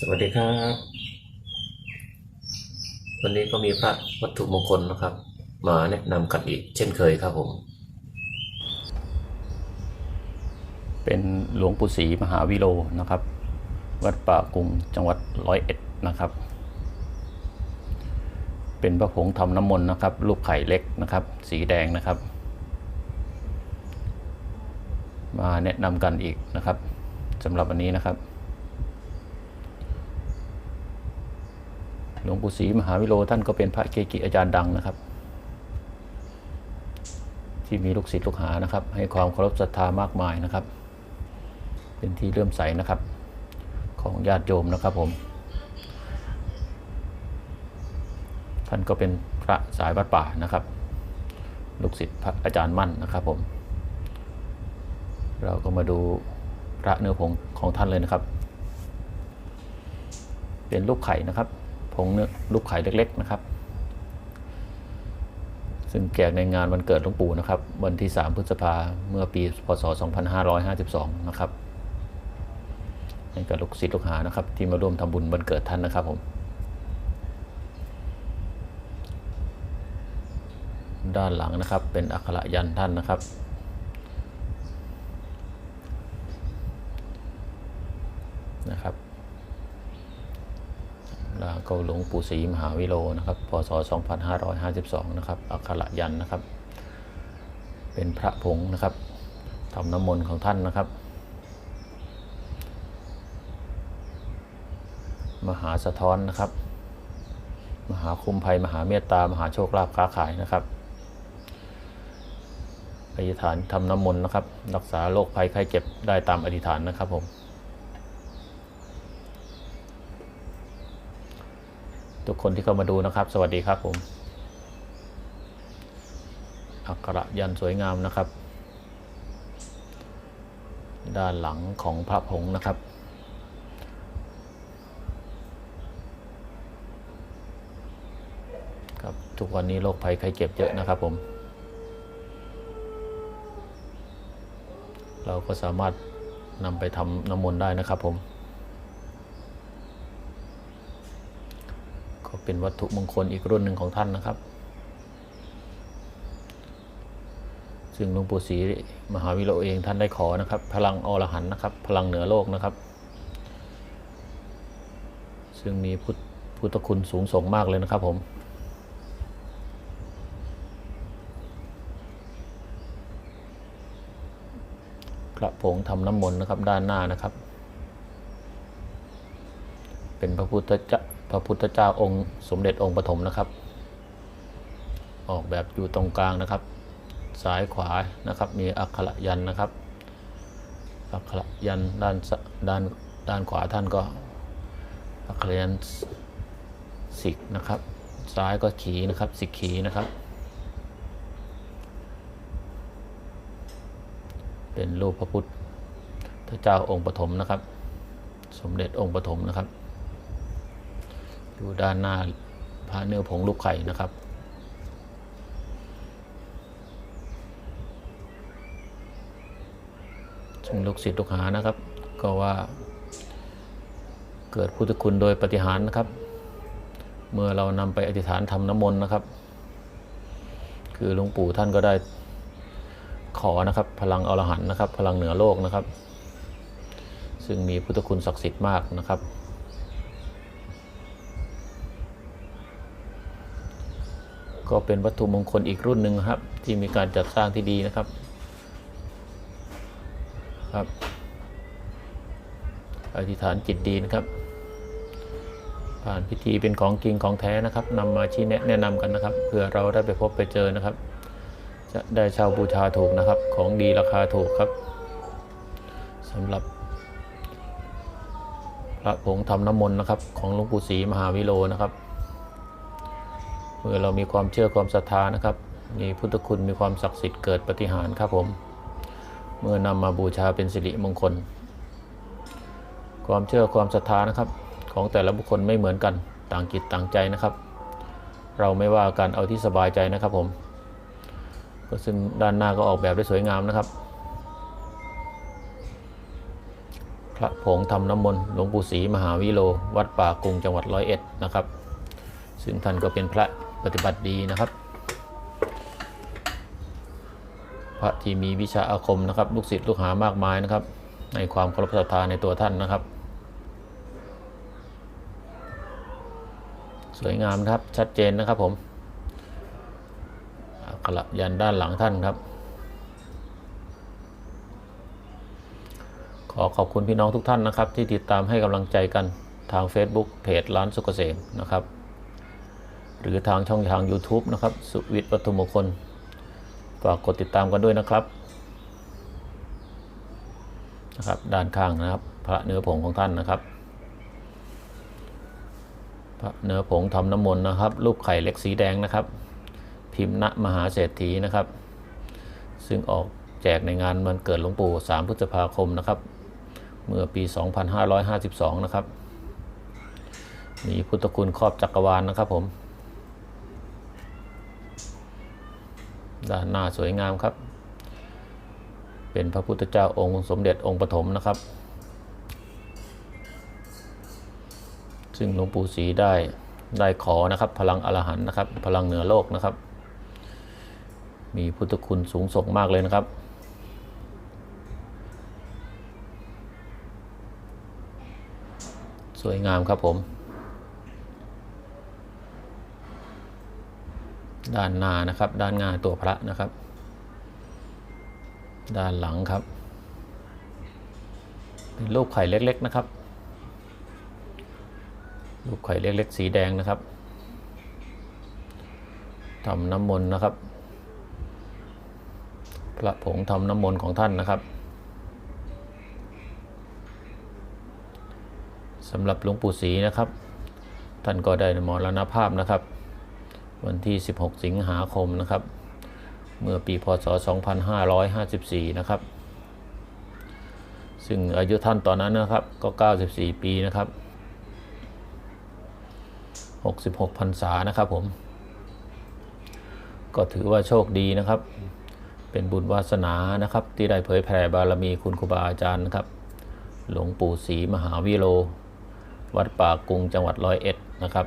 สวัสดีครับ วันนี้ก็มีพระวัตถุมงคลนะครับ มาแนะนำกันอีกเช่นเคยครับผม เป็นหลวงปู่ศรีมหาวิโรนะครับ วัดป่ากุงจังหวัดร้อยเอ็ดนะครับ เป็นพระผงทำน้ำมนต์นะครับ รูปไข่เล็กนะครับ สีแดงนะครับ มาแนะนำกันอีกนะครับสำหรับวันนี้นะครับ หลวงปู่ศรีมหาวิโรท่านก็เป็นพระเกจิอาจารย์ดังนะครับ ที่มีลูกศิษย์ลูกหานะครับ ให้ความเคารพศรัทธามากมายนะครับ เป็นที่เลื่มใสนะครับ ของญาติโยมนะครับผม ท่านก็เป็นพระสายวัดป่านะครับ ลูกศิษย์พระอาจารย์มั่นนะครับผม เราก็มาดูพระเนื้อผงของท่านเลยนะครับ เป็นลูกไข่นะครับ งเนื้อลูกไข่เล็กๆนะครับ ซึ่งแจกในงานวันเกิดหลวงปู่นะครับ วันที่ 3 พฤษภาเมื่อปีพศ 2552 นะครับให้กับลูกศิษย์ลูกหานะครับ ที่มาร่วมทำบุญวันเกิดท่านนะครับผม ด้านหลังนะครับเป็นอักขระยันท่านนะครับลาเกาหลวงปู่ศรีมหาวิโรนะครับ พศ 2552 นะครับ อักขระยันนะครับ เป็นพระผงนะครับทำน้ำมนต์ของท่านนะครับ มหาสะท้อนนะครับ มหาคุ้มภัย มหาเมตตามหาโชคลาภค้าขายนะครับอธิษฐานทำน้ำมนต์นะครับ รักษาโรคภัยไข้เจ็บได้ตามอธิษฐานนะครับผม ทุกคนที่เข้ามาดูนะครับ สวัสดีครับผมอักขระยันสวยงามนะครับ ด้านหลังของพระผงนะครับครับทุกวันนี้โรคภัยไข้เจ็บเยอะนะครับผม เราก็สามารถนำไปทำน้ำมนต์ได้นะครับผม ก็ เป็นวัตถุมงคลอีกรุ่นหนึ่งของท่านนะครับ ซึ่งหลวงปู่ศรีมหาวิโรเองท่านได้ขอนะครับ พลังอรหันต์นะครับ พลังเหนือโลกนะครับ ซึ่งมีพุทธพุทธคุณสูงส่งมากเลยนะครับผมกระผงทำน้ำมนต์นะครับด้านหน้านะครับ เป็นพระพุทธเจ้า พระพุทธเจ้าองค์สมเด็จองค์ปฐมนะครับ ออกแบบอยู่ตรงกลางนะครับ ซ้ายขวานะครับมีอักขระยันนะครับอักขระยันด้านด้านด้านขวาท่านก็อักขระยันสิกนะครับ ซ้ายก็ขีนะครับสิกขีนะครับ เป็นรูปพระพุทธเจ้าองค์ปฐมนะครับ สมเด็จองค์ปฐมนะครับ อยู่ด้านหน้าพระเนื้อผงลูกไข่นะครับ ซึ่งลูกศิษย์ลูกหานะครับ ก็ว่า เกิดพุทธคุณโดยปฏิหารนะครับ เมื่อเรานำไปอธิษฐานทำน้ำมนต์นะครับ คือหลวงปู่ท่านก็ได้ขอนะครับ พลังอรหันต์นะครับ พลังเหนือโลกนะครับ ซึ่งมีพุทธคุณศักดิ์สิทธิ์มากนะครับ ก็เป็นวัตถุมงคลอีกรุ่นหนึ่งครับ ที่มีการจัดสร้างที่ดีนะครับครับอธิษฐานจิตดีนะครับ ผ่านพิธีเป็นของจริงของแท้นะครับนำมาชี้แนะแนะนำกันนะครับเผื่อเราได้ไปพบไปเจอนะครับ จะได้เช่าบูชาถูกนะครับ ของดีราคาถูกครับสำหรับพระผงทำน้ำมนต์นะครับ ของหลวงปู่ศรีมหาวิโรนะครับ เมื่อเรามีความเชื่อความศรัทธานะครับ มีพุทธคุณมีความศักดิ์สิทธิ์เกิดปฏิหารครับผม เมื่อนำมาบูชาเป็นสิริมงคล ความเชื่อความศรัทธานะครับ ของแต่ละบุคคลไม่เหมือนกันต่างจิตต่างใจนะครับ เราไม่ว่ากันเอาที่สบายใจนะครับผมก็ซึ่งด้านหน้าก็ออกแบบได้สวยงามนะครับพพระผงทำน้ำมนต์หลวงปู่ศรีมหาวิโล วัดป่ากรุงจังหวัดร้อยเอ็ดนะครับ ซึ่งท่านก็เป็นพระ ปฏิบัติดีนะครับ พระที่มีวิชาอาคมนะครับ ลูกศิษย์ลูกหามากมายนะครับ ในความเคารพศรัทธาในตัวท่านนะครับ สวยงามครับชัดเจนนะครับผมอักขระยันด้านหลังท่านครับ ขอขอบคุณพี่น้องทุกท่านนะครับ ที่ติดตามให้กำลังใจกันทาง Facebook เพจร้านสุกเกษมนะครับ หรือทางช่องทาง YouTube นะครับ สุวิทย์วัตถุมงคล ฝากกดติดตามกันด้วยนะครับนะครับด้านข้างนะครับ พระเนื้อผงของท่านนะครับ พระเนื้อผงทำน้ำมนต์นะครับ รูปไข่เล็กสีแดงนะครับ พิมพ์ณมหาเศรษฐีนะครับ ซึ่งออกแจกในงานวันเกิดหลวงปู่ 3 พฤษภาคมนะครับ เมื่อปี 2552 นะครับ มีพุทธคุณครอบจักรวาลนะครับผม ด้านหน้าสวยงามครับ เป็นพระพุทธเจ้าองค์สมเด็จองค์ปฐมนะครับ ซึ่งหลวงปู่ศรีได้ได้ขอนะครับ พลังอรหันต์นะครับ พลังเหนือโลกนะครับ มีพุทธคุณสูงส่งมากเลยนะครับสวยงามครับผม ด้านหน้านะครับ ด้านหน้าตัวพระนะครับ ด้านหลังครับ เป็นรูปไข่เล็กๆนะครับลูกไข่เล็กๆ สีแดงนะครับทำน้ำมนต์นะครับ พระผงทำน้ำมนต์ของท่านนะครับสำหรับหลวงปู่ศรีนะครับ ท่านก็ได้มรณภาพนะครับ วันที่ 16 สิงหาคมนะครับ เมื่อปีพศ 2554 นะครับ ซึ่งอายุท่านตอนนั้นนะครับก็ 94 ปีนะครับ 66พรรษานะครับผม ก็ถือว่าโชคดีนะครับ เป็นบุญวาสนานะครับ ที่ได้เผยแผ่บารมีคุณครูบาอาจารย์นะครับ หลวงปู่ศรีมหาวิโลวัดป่ากุงจังหวัดร้อยเอ็ดนะครับ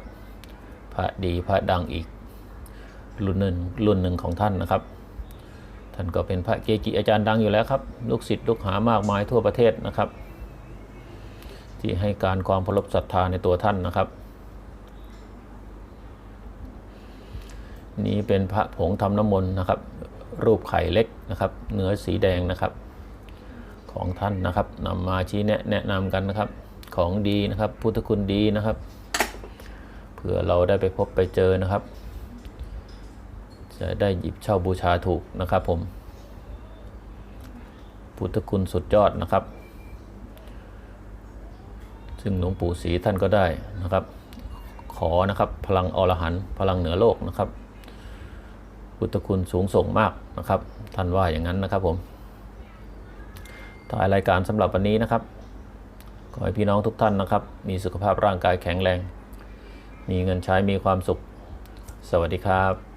พระดีพระดังอีก รุ่นหนึ่งรุ่นหนึ่งของท่านนะครับ ท่านก็เป็นพระเกจิอาจารย์ดังอยู่แล้วครับลูกศิษย์ลูกหามากมายทั่วประเทศนะครับ ที่ให้การความเคารพศรัทธาในตัวท่านนะครับ นี้เป็นพระผงทำน้ำมนต์นะครับ รูปไข่เล็กนะครับ เนื้อสีแดงนะครับของท่านนะครับนำมาชี้แนะแนะนำกันนะครับของดีนะครับ พุทธคุณดีนะครับเผื่อเราได้ไปพบไปเจอนะครับ จะได้หยิบเช่าบูชาถูกนะครับผม พุทธคุณสุดยอดนะครับ ซึ่งหลวงปู่ศรีท่านก็ได้นะครับ ขอนะครับพลังอรหันต์พลังเหนือโลกนะครับ พุทธคุณสูงส่งมากนะครับ ท่านว่าอย่างนั้นนะครับผมถ่ายรายการสำหรับวันนี้นะครับ ขอให้พี่น้องทุกท่านนะครับ มีสุขภาพร่างกายแข็งแรง มีเงินใช้มีความสุข สวัสดีครับ